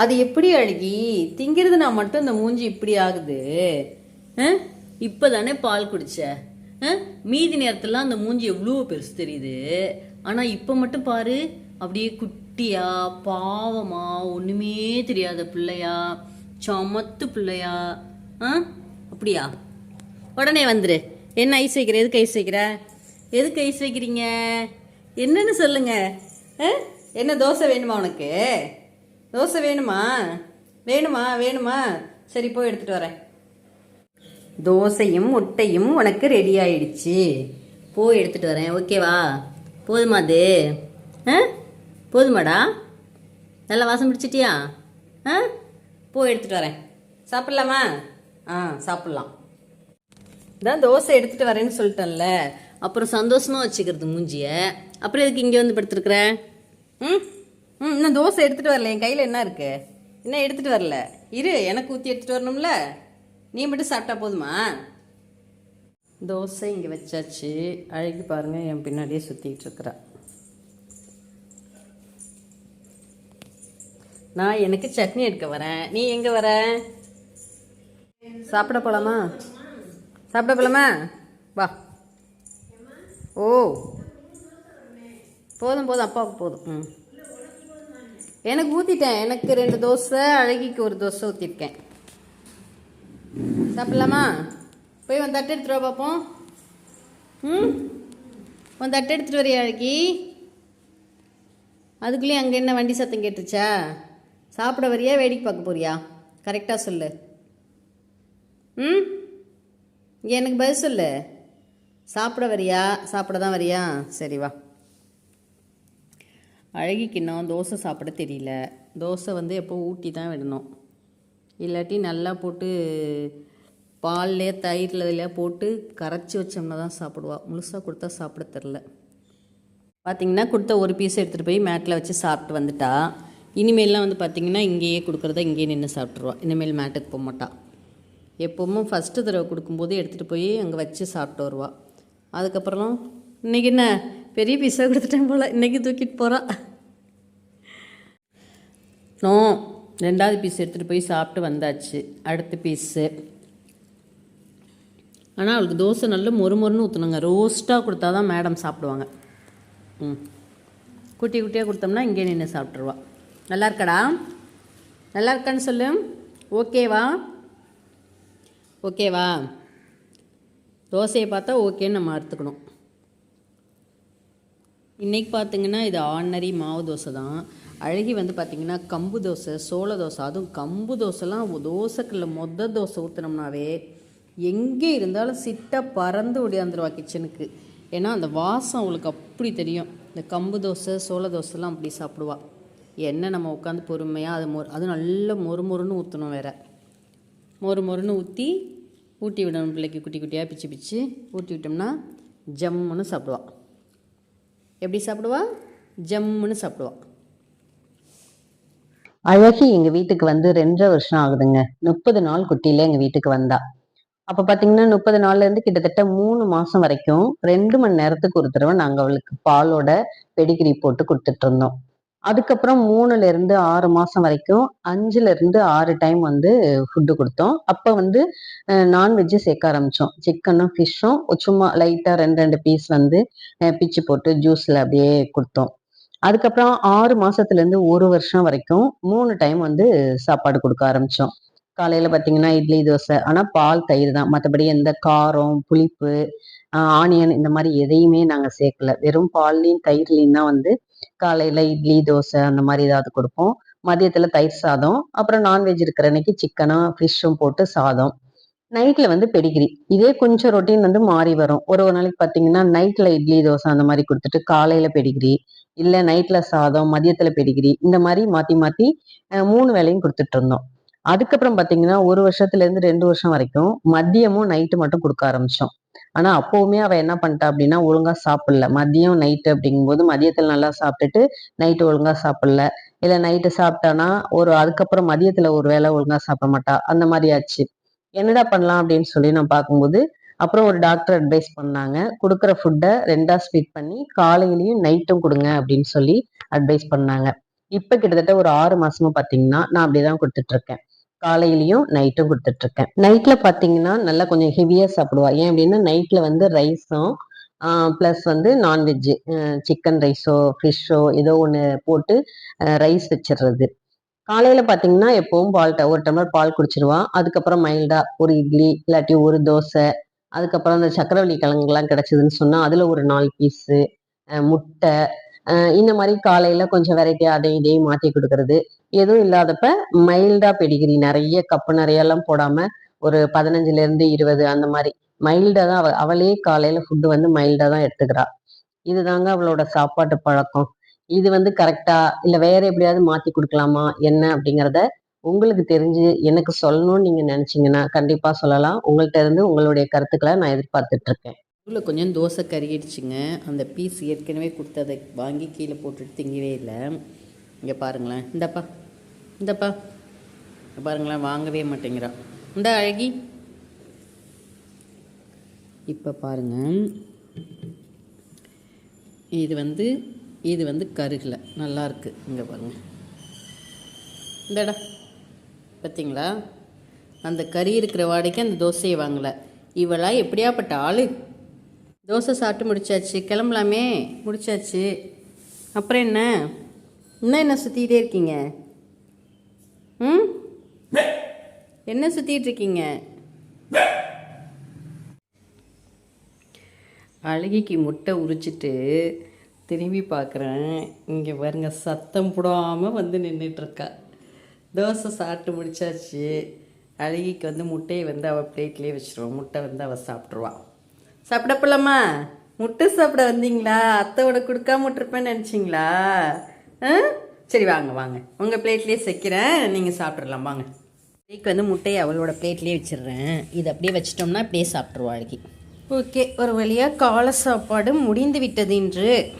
அது எப்படி அழுகி? திங்கிறதுனா மட்டும் இந்த மூஞ்சி இப்படி ஆகுது. இப்போ தானே பால் குடிச்ச? ஆ? மீதி நேரத்தில் அந்த மூஞ்சி எவ்வளோ பெருசு தெரியுது. ஆனால் இப்போ மட்டும் பாரு. அப்படியே குட்டியா பாவமா ஒன்றுமே தெரியாத பிள்ளையா சமத்து பிள்ளையா. ஆ? அப்படியா? உடனே வந்துரு. என்ன ஐஸ் வைக்கிற? எதுக்கு ஐஸ் வைக்கிற? எதுக்கு ஐஸ் வைக்கிறீங்க? என்னன்னு சொல்லுங்க. ஆ? என்ன தோசை வேணுமா உனக்கு? தோசை வேணுமா? வேணுமா? வேணுமா? சரி போய் எடுத்துட்டு வரேன். தோசையும் முட்டையும் உனக்கு ரெடி ஆயிடுச்சு. போய் எடுத்துட்டு வரேன். ஓகேவா போதுமா அது? ஆ? போதுமாடா? நல்லா வாசம் பிடிச்சிட்டியா? ஆ? போய் எடுத்துட்டு வரேன். சாப்பிட்லாமா? ஆ சாப்பிட்லாம். தான் தோசை எடுத்துட்டு வரேன்னு சொல்லிட்டேன்ல. அப்புறம் சந்தோஷமா வச்சுக்கிறது மூஞ்சிய. அப்புறம் எதுக்கு இங்கே வந்து படுத்துருக்குற? ம்? ம் இன்னும் தோசை எடுத்துகிட்டு வரல. என் கையில் என்ன இருக்கு? இன்னும் எடுத்துகிட்டு வரல? இரு எனக்கு ஊற்றி எடுத்துகிட்டு வரணும்ல? நீ மட்டும் சாப்பிட்டா போதுமா? தோசை இங்கே வச்சாச்சு. அழகி பாருங்கள் என் பின்னாடியே சுற்றிக்கிட்டு இருக்கிறா. நான் எனக்கு சட்னி எடுக்க வரேன். நீ எங்கே வர? சாப்பிட போகலாமா சாப்பிட போகலாமா வா. ஓ. போதும் போதும். அப்பாவுக்கு போதும். ம். எனக்கு ஊற்றிட்டேன் எனக்கு ரெண்டு தோசை அழகிக்கு ஒரு தோசை ஊற்றிருக்கேன் சாப்பிட்லாமா? போய் உன் தட்டு எடுத்துட்டு வா பார்ப்போம் ம்? உன் தட்டு எடுத்துகிட்டு வரியா அழகி? அதுக்குள்ளேயும் அங்கே என்ன வண்டி சத்தம் கேட்டுச்சா? சாப்பிட வரியா வேடிக்கை பார்க்க போறியா? கரெக்டாக சொல்லு. ம்? இங்கே எனக்கு பதில் சொல்லு. சாப்பிட வரியா? சாப்பிட தான் வரியா? சரி வா. அழகிக்கின்னோம் தோசை சாப்பிட தெரியல. தோசை வந்து எப்போ ஊட்டி தான் விடணும். இல்லாட்டி நல்லா போட்டு பால்லையே தயிரில் இதில் போட்டு கரைச்சி வச்சோம்னா தான் சாப்பிடுவா. முழுசாக கொடுத்தா சாப்பிட தெரில பார்த்தீங்கன்னா கொடுத்த ஒரு பீஸ் எடுத்துகிட்டு போய் மேட்டில் வச்சு சாப்பிட்டு வந்துட்டா. இனிமேல்லாம் வந்து பார்த்தீங்கன்னா இங்கேயே கொடுக்குறத இங்கேயே நின்று சாப்பிட்ருவா இனிமேல் மேட்டுக்கு போக மாட்டா. எப்போவும் ஃபஸ்ட்டு தடவை கொடுக்கும்போது எடுத்துகிட்டு போய் அங்கே வச்சு சாப்பிட்டு வருவா. அதுக்கப்புறம் இன்னைக்கு என்ன? பெரிய பீஸாக கொடுத்துட்டேன் போல். இன்றைக்கி தூக்கிட்டு போகிறா நோ ரெண்டாவது பீஸ் எடுத்துகிட்டு போய் சாப்பிட்டு வந்தாச்சு. அடுத்த பீஸு ஆனால் அவளுக்கு தோசை நல்ல மொறு மொறுன்னு ஊற்றணுங்க ரோஸ்ட்டாக கொடுத்தா தான் மேடம் சாப்பிடுவாங்க. ம். குட்டி குட்டியாக கொடுத்தோம்னா இங்கே நின்று சாப்பிட்ருவா நல்லா இருக்கடா? நல்லா இருக்கான்னு சொல்லு. ஓகேவா ஓகேவா தோசையை பார்த்தா ஓகேன்னு நம்ம அறுத்துக்கணும். இன்றைக்கி பார்த்தீங்கன்னா இது ஆர்டினரி மாவு தோசை தான். அழகி வந்து பார்த்திங்கன்னா கம்பு தோசை சோள தோசை அதுவும் கம்பு தோசைலாம் தோசைக்குள்ள மொத தோசை ஊற்றினோம்னாவே எங்கே இருந்தாலும் சிட்டாக பறந்து ஓடியாந்துருவா கிச்சனுக்கு ஏன்னா அந்த வாசம் அவளுக்கு அப்படி தெரியும். இந்த கம்பு தோசை சோள தோசைலாம் அப்படி சாப்பிடுவா. என்ன நம்ம உட்காந்து பொறுமையாக அது மொறு அது நல்ல மொறு மொறுன்னு ஊற்றணும் வேற. மொறு மொறுன்னு ஊற்றி ஊட்டி விடணும் பிள்ளைக்கு குட்டி குட்டியாக பிச்சு பிச்சு. ஊட்டி விட்டோம்னா ஜம்முன்னு சாப்பிடுவான் எப்படி சாப்பிடுவா? ஜம்முன்னு சாப்பிடுவா. அழகி எங்க வீட்டுக்கு வந்து ரெண்டரை வருஷம் ஆகுதுங்க. முப்பது நாள் குட்டியில எங்க வீட்டுக்கு வந்தா. அப்ப பாத்தீங்கன்னா முப்பது நாள்ல இருந்து கிட்டத்தட்ட மூணு மாசம் வரைக்கும் ரெண்டு மணி நேரத்துக்கு ஒரு தடவை நாங்க அவளுக்கு பாலோட பெடிகிரி போட்டு கொடுத்துட்டு இருந்தோம். அதுக்கப்புறம் மூணுல இருந்து ஆறு மாசம் வரைக்கும் அஞ்சுல இருந்து ஆறு டைம் வந்து ஃபுட்டு கொடுத்தோம். அப்ப வந்து நான்வெஜ்ஜு சேர்க்க ஆரம்பிச்சோம். சிக்கனும் ஃபிஷ்ஷும் சும்மா லைட்டா ரெண்டு ரெண்டு பீஸ் வந்து பிச்சு போட்டு ஜூஸ்ல அப்படியே கொடுத்தோம். அதுக்கப்புறம் ஆறு மாசத்துல இருந்து ஒரு வருஷம் வரைக்கும் மூணு டைம் வந்து சாப்பாடு கொடுக்க ஆரம்பிச்சோம். காலையில பாத்தீங்கன்னா இட்லி தோசை. ஆனா பால் தயிர் தான். மற்றபடி எந்த காரம் புளிப்பு ஆனியன் இந்த மாதிரி எதையுமே நாங்கள் சேர்க்கல. வெறும் பால்லையும் தயிர்லையும் தான் வந்து காலையில் இட்லி தோசை அந்த மாதிரி ஏதாவது கொடுப்போம். மதியத்தில் தயிர் சாதம் அப்புறம் நான்வெஜ் இருக்கிற அன்னைக்கு சிக்கனும் ஃபிஷ்ஷும் போட்டு சாதம். நைட்டில் வந்து பெடிகிரி. இதே கொஞ்சம் ரொட்டீன் வந்து மாறி வரும். ஒரு ஒரு நாளைக்கு பார்த்தீங்கன்னா நைட்டில் இட்லி தோசை அந்த மாதிரி கொடுத்துட்டு காலையில் பெடிகிரி இல்லை நைட்டில் சாதம் மதியத்தில் பெடிகிரி இந்த மாதிரி மாற்றி மாற்றி மூணு வேளையும் கொடுத்துட்டு இருந்தோம். அதுக்கப்புறம் பார்த்தீங்கன்னா ஒரு வருஷத்துலேருந்து ரெண்டு வருஷம் வரைக்கும் மதியமும் நைட்டு மட்டும் கொடுக்க ஆரம்பிச்சோம். ஆனா அப்போவுமே அவ என்ன பண்ணிட்டா அப்படின்னா ஒழுங்கா சாப்பிடல. மதியம் நைட்டு அப்படிங்கும்போது மதியத்துல நல்லா சாப்பிட்டுட்டு நைட்டு ஒழுங்கா சாப்பிடல. இல்ல நைட்டு சாப்பிட்டானா ஒரு அதுக்கப்புறம் மதியத்துல ஒரு வேளை ஒழுங்கா சாப்பிட மாட்டா. அந்த மாதிரி ஆச்சு. என்னடா பண்ணலாம் அப்படின்னு சொல்லி நான் பார்க்கும்போது அப்புறம் ஒரு டாக்டர் அட்வைஸ் பண்ணாங்க. கொடுக்குற ஃபுட்டை ரெண்டா ஸ்பீட் பண்ணி காலையிலையும் நைட்டும் கொடுங்க அப்படின்னு சொல்லி அட்வைஸ் பண்ணாங்க. இப்போ கிட்டத்தட்ட ஒரு ஆறு மாசமா பார்த்தீங்கன்னா நான் அப்படிதான் கொடுத்துட்டு இருக்கேன். காலையிலையும் நைட்டும் கொடுத்துட்ருக்கேன் நைட்டில் பார்த்தீங்கன்னா நல்லா கொஞ்சம் ஹெவியாக சாப்பிடுவா. ஏன் அப்படின்னா நைட்டில் வந்து ரைஸும் ப்ளஸ் வந்து நான்வெஜ்ஜு சிக்கன் ரைஸோ ஃபிஷ்ஷோ ஏதோ ஒன்று போட்டு ரைஸ் வச்சிடுறது காலையில் பார்த்தீங்கன்னா எப்பவும் பால் ஒரு டம்ளர் பால் குடிச்சிருவான் அதுக்கப்புறம் மைல்டாக ஒரு இட்லி இல்லாட்டி ஒரு தோசை அதுக்கப்புறம் அந்த சக்கரவள்ளி கிழங்குலாம் கிடச்சிதுன்னு சொன்னால் அதில் ஒரு நாலு பீஸு முட்டை இந்த மாதிரி காலையில கொஞ்சம் வெரைட்டி அதையும் இதையும் மாற்றி கொடுக்கறது. எதுவும் இல்லாதப்ப மைல்டா பெடிகிரி நிறைய கப்பு நிறையெல்லாம் போடாம ஒரு பதினஞ்சுல இருந்து இருபது அந்த மாதிரி மைல்டா தான் அவ அவளே காலையில ஃபுட்டு வந்து மைல்டா தான் எடுத்துக்கிறா. இதுதாங்க அவளோட சாப்பாட்டு பழக்கம். இது வந்து கரெக்டா இல்ல வேற எப்படியாவது மாத்தி கொடுக்கலாமா? என்ன? அப்படிங்கிறத உங்களுக்கு தெரிஞ்சு எனக்கு சொல்லணும்னு நீங்க நினைச்சீங்கன்னா கண்டிப்பா சொல்லலாம். உங்கள்கிட்ட இருந்து உங்களுடைய கருத்துக்களை நான் எதிர்பார்த்துட்டு இருக்கேன். உள்ள கொஞ்சம் தோசை கருகிடுச்சுங்க அந்த பீஸ் ஏற்கனவே கொடுத்ததை வாங்கி கீழே போட்டுட்டு திங்கவே இல்லை. இங்கே பாருங்களேன். இந்தப்பா. இந்தப்பா. பாருங்களேன் வாங்கவே மாட்டேங்கிறா. இந்த அழகி. இப்போ பாருங்க. இது வந்து இது வந்து கருகலை. நல்லாயிருக்கு இங்கே பாருங்க. இந்தடா. பார்த்தீங்களா அந்த கறி இருக்கிற வாடகைக்கு அந்த தோசையை வாங்கலை. இவளா எப்படியாப்பட்ட ஆளு? தோசை சாப்பிட்டு முடிச்சாச்சு கிளம்பலாமே. முடிச்சாச்சு. அப்புறம் என்ன? இன்னும் என்ன சுற்றிக்கிட்டே இருக்கீங்க? ம்? என்ன சுற்றிட்டு இருக்கீங்க? அழகிக்கு முட்டை உரிச்சிட்டு திரும்பி பார்க்குறேன். இங்கே பாருங்க சத்தம் போடாமல் வந்து நின்றுட்டுருக்கா தோசை சாப்பிட்டு முடிச்சாச்சு. அழகிக்கு வந்து முட்டையை வந்து அவள் பிளேட்லேயே வச்சிருவான் முட்டை வந்து அவள் சாப்பிட்ருவா சாப்பிட போலாமா? முட்டை சாப்பிட வந்தீங்களா? அத்தையோட கொடுக்காம விட்டுருப்பேன்னு நினச்சிங்களா? ஆ? சரி வாங்க வாங்க. உங்கள் பிளேட்லேயே செக்கிறேன் நீங்கள் சாப்பிட்றலாம் வாங்க. அழகிக்கு வந்து முட்டையை அவளோட பிளேட்லேயே வச்சிடுறேன். இதை அப்படியே வச்சிட்டோம்னா அப்படியே சாப்பிட்ருவாள் ஓகே ஒரு வழியாக காலை சாப்பாடு முடிந்து விட்டது இன்று.